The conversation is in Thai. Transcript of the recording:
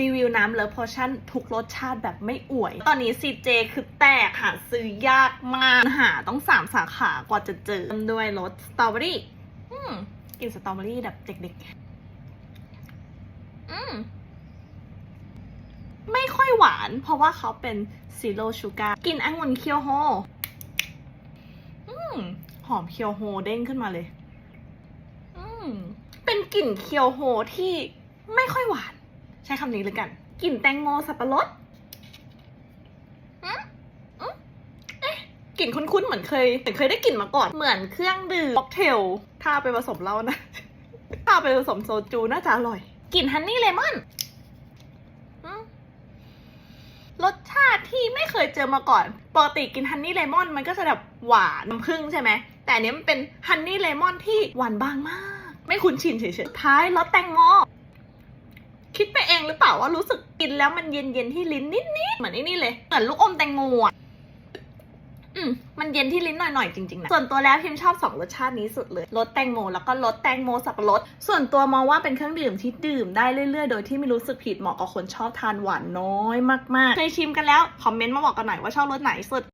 รีวิวน้ำเลิฟพอชั่นทุกรสชาติแบบไม่อวย ตอนนี้ CJ คือแตกหาซื้อยากมากหาต้องสามสาขากว่าจะเจอด้วยรสสตรอเบอรี่อืมกลิ่นสตรอเบอรี่แบบเด็กๆ อืมไม่ค่อยหวาน เพราะว่าเขาเป็นซีโร่ชูการ์กลิ่นองุ่นเคียวโฮอืมหอมเคียวโฮเด้งขึ้นมาเลย อืมเป็นกลิ่นเคียวโฮที่ไม่ค่อยหวาน ใช้คำนี้เลยกันกลิ่นแตงโมสับปะรดอืมอืมเอ๊ะกลิ่นคุ้นๆเหมือนเคยเหมือนเคยได้กลิ่นมาก่อน เหมือนเครื่องดื่มค็อกเทล ถ้าเอาไปผสมเหล้านะ ถ้าเอาไปผสมโซจูน่าจะอร่อย กลิ่นฮันนี่เลมอนอืมรสชาติที่ไม่เคยเจอมาก่อน ปกติกินฮันนี่เลมอนมันก็จะแบบหวานน้ำผึ้งใช่ไหม แต่อันนี้มันเป็นฮันนี่เลมอนที่หวานบางมาก ไม่คุ้นชินเฉยๆสุดท้ายรสแตงโม คิดไปเองหรือเปล่าว่ารู้สึกกินแล้วมันเย็นๆที่ลิ้นนิดๆเหมือนนี่เลยเหมือนลูกอมแตงโมอะอืมมันเย็นที่ลิ้นหน่อยๆจริงๆนะส่วนตัวแล้วพิมชอบสองรสชาตินี้สุดเลยรสแตงโมแล้วก็รสแตงโมสับปะรดส่วนตัวมองว่าเป็นเครื่องดื่มที่ดื่มได้เรื่อยๆ โดยที่ไม่รู้สึกผิดเหมาะกับคนชอบทานหวานน้อยมากๆเคยชิมกันแล้วคอมเมนต์มาบอกกันหน่อยว่าชอบรสไหนสุด